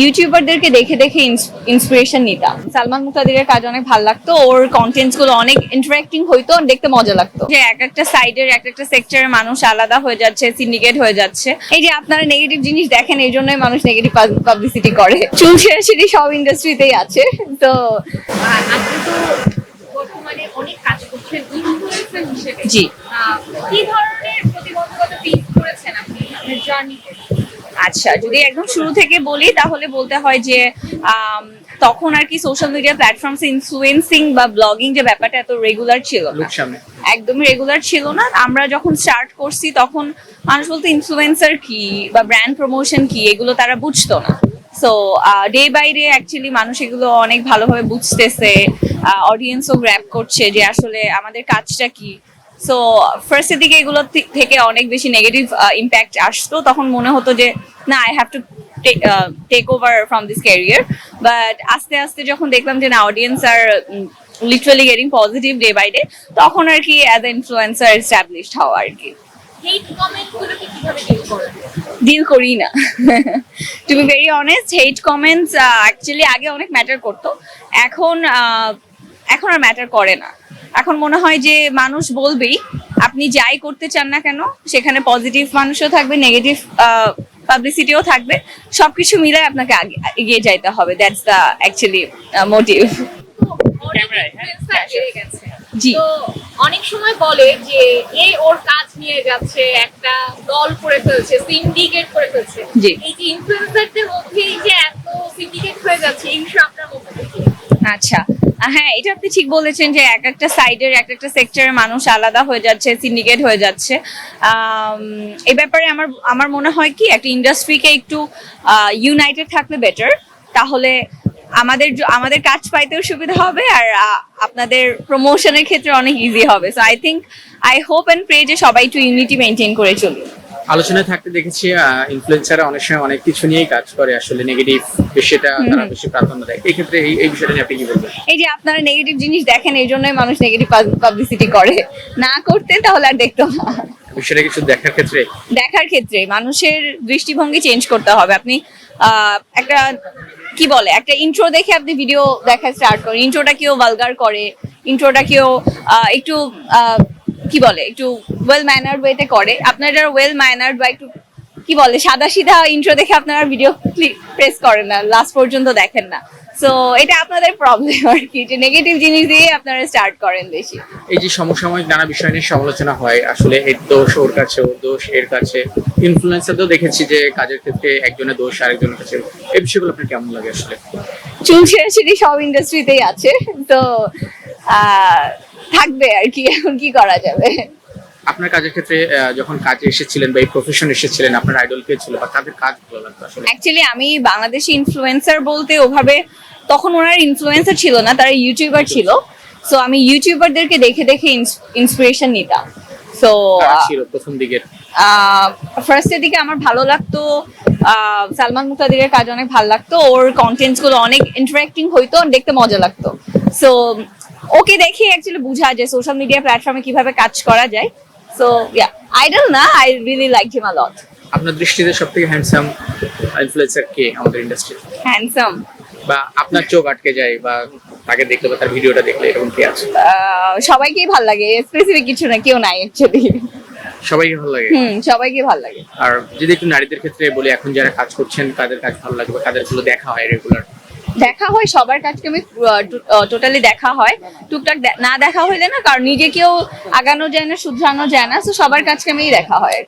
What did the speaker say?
ইউটিউবারদেরকে দেখে দেখে ইন্সপিরেশন নিতাম। সালমান মুক্তাদিরের কাজ অনেক ভালো লাগতো ওর কন্টেন্টসগুলো অনেক ইন্টারেক্টিং হইতো দেখতে মজা লাগতো। যে এক একটা সাইডের এক একটা সেক্টরের মানুষ আলাদা হয়ে যাচ্ছে সিন্ডিকেট হয়ে যাচ্ছে। এই যে আপনারা নেগেটিভ জিনিস দেখেন এই জন্যই মানুষ নেগেটিভ পাবলিসিটি করে। চুল ছেড়াছিটি সব ইন্ডাস্ট্রিতেই আছে। তো আপনি তো বর্তমানে অনেক কাজ করছেন ইনফ্লুয়েন্সার হিসেবে। জি। কি ধরনের প্রতিবন্ধকতা ফেস করেছেন আপনি আপনার জার্নিতে আচ্ছা যদি একদম শুরু থেকে বলি তাহলে বলতে হয় যে তখন আর কি সোশ্যাল মিডিয়া প্ল্যাটফর্মস ইনফ্লুয়েন্সিং বা ব্লগিং যে ব্যাপারটা এত রেগুলার ছিল না। একদমই রেগুলার ছিল না। আমরা যখন স্টার্ট করছি তখন মানুষ বলতো ইনফ্লুয়েন্সার কি বা ব্র্যান্ড প্রমোশন কি এগুলো তারা বুঝতো না। So day by day actually মানুষ এগুলো অনেক ভালোভাবে বুঝতেছে। অডিয়েন্সও গ্র্যাপ করছে যে আসলে আমাদের কাজটা কি। সো ফার্স্টের দিকে এগুলো থেকে অনেক বেশি নেগেটিভ ইম্প্যাক্ট আসতো। তখন মনে হতো যে না I have to take over from this career but আস্তে আস্তে যখন দেখলাম যে না audience are literally getting positive day by day তখন আর কি অ্যাজ এ ইনফ্লুয়েন্সার এস্টাবলিশড হওয়া আর কি। ডিল করি না। To be very honest hate comments actually আগে অনেক ম্যাটার করতো। এখন এখন আর ম্যাটার করে না। এখন মনে হয় যে মানুষ বলবেই আপনি যাই করতে চান না কেন সেখানে পজিটিভ মানুষও থাকবে নেগেটিভ পাবলিসিটিও থাকবে। সবকিছু মিলে আপনাকে আগে এগিয়ে যাইতে হবে। দ্যাটস দ্য অ্যাকচুয়ালি মোটিভ অনেক জি। সময় বলে যে এ ওর কাজ নিয়ে যাচ্ছে একটা দল করে ফেলছে সিন্ডিকেট করে ফেলছে। এই যে ইনফ্লুয়েন্সারদের মধ্যেই যে এত সিন্ডিকেট হয়ে যাচ্ছে এই বিষয়ে আপনার আচ্ছা হ্যাঁ এটা আপনি ঠিক বলেছেন যে এক একটা সাইডের এক একটা সেক্টরের মানুষ আলাদা হয়ে যাচ্ছে সিন্ডিকেট হয়ে যাচ্ছে। এই ব্যাপারে আমার আমার মনে হয় কি, একটা ইন্ডাস্ট্রিকে একটু ইউনাইটেড থাকলে বেটার তাহলে আমাদের আমাদের কাজ পাইতেও সুবিধা হবে আর আপনাদের প্রমোশনের ক্ষেত্রে অনেক ইজি হবে। So I think I hope and pray যে সবাই একটু ইউনিটি মেনটেন করে চলুন আলোচনায় থাকতে দেখেছি ইনফ্লুয়েন্সাররা অনেক সময় অনেক কিছু নিয়েই কাজ করে আসলে নেগেটিভ বিষয়টা তারা বেশি প্রাধান্য দেয়। এই ক্ষেত্রে এই বিষয়টা নিয়ে আপনি কি বলবেন? এই যে আপনারা নেগেটিভ জিনিস দেখেন এই জন্যই মানুষ নেগেটিভ পাবলিসিটি করে। না করতে তাহলে আর দেখতো না। বিষয়টা কিছু দেখার ক্ষেত্রে? দেখার ক্ষেত্রে। মানুষের দৃষ্টিভঙ্গি চেঞ্জ করতে হবে। আপনি আহ, একটা কি বলে একটা ইন্ট্রো দেখে আপনি ভিডিও দেখা স্টার্ট করেন। ইন্ট্রোটা কেউ ভালগার করে। ইন্ট্রোটা কেউ একটু আহ, কি বলে একটু ওয়েল ম্যানার্ড ওয়েতে করে। আপনারা ওয়েল ম্যানার্ড বা একটু কি বলে সাদা সিধা ইন্ট্রো দেখে আপনারা ভিডিও প্রেস করেন না লাস্ট পর্যন্ত দেখেন না। সো এটা আপনাদের প্রবলেম আর কি যে নেগেটিভ জিনিস দিয়ে আপনারা স্টার্ট করেন বেশি। এই যে সমসাময়িক নানা বিষয় নিয়ে সমালোচনা হয় আসলে এর দোষ ওর কাছে ওর দোষ এর কাছে। ইনফ্লুয়েন্সারও দেখেছি যে কাজের ক্ষেত্রে একজনের দোষ আরেকজনের কাছে। এই বিষয়গুলো আপনার কেমন লাগে আসলে? চুল ছেড়াছিটি সব ইন্ডাস্ট্রিতেই আছে। তো আহ, থাকবে আর কি এখন কি করা যাবে? আপনার কাজের ক্ষেত্রে যখন কাজে এসেছিলেন বা এই প্রফেশন এসেছিলেন আপনার আইডল কে ছিল বা তাদের কাজ ভালো লাগতো আসলে? অ্যাকচুয়ালি আমি বাংলাদেশি ইনফ্লুয়েন্সার বলতে ওভাবে তখন ওনার ইনফ্লুয়েন্সার ছিল না তারা ইউটিউবার ছিল। সো আমি ইউটিউবারদেরকে দেখে দেখে ইন্সপিরেশন নিতাম। সো প্রথম দিকের? ফার্স্টের দিকে আমার ভালো লাগতো আহ, সালমান মুক্তাদিরের কাজ অনেক ভালো লাগতো। ওর কন্টেন্টসগুলো অনেক ইন্টারেক্টিং হইতো দেখতে মজা লাগতো। সো ওকে দেখে অ্যাকচুয়ালি বুঝা যায় সোশ্যাল মিডিয়া প্ল্যাটফর্মে কীভাবে কাজ করা যায়। সো ইয়া আইডল না I really like him a lot আপনার দৃষ্টিতে সব থেকে হ্যান্ডসাম ইনফ্লুয়েন্সার কে আমাদের ইন্ডাস্ট্রি হ্যান্ডসাম বা আপনার চোখ আটকে যায় বা তাকে দেখলে বা তার ভিডিওটা দেখলে এরকম কি আছে? সবাইকেই ভালো লাগে স্পেসিফিক কিছু না কেউ নাই অ্যাকচুয়ালি সবাইকে ভালো লাগে? হুম সবাইকে ভালো লাগে। আর যদি একটু নারীদের ক্ষেত্রে বলি এখন যারা কাজ করছেন কাদের কাজ ভালো লাগে বা কাদেরগুলো দেখা হয় রেগুলার দেখা হয়, সবার কাজকে আমি টোটালি দেখা হয়। টুকটাক না দেখা হইলে না, কারণ নিজেকেও আগানো যায় না, শুধরানো যায় না তো সবার কাজকে আমি দেখা হয়।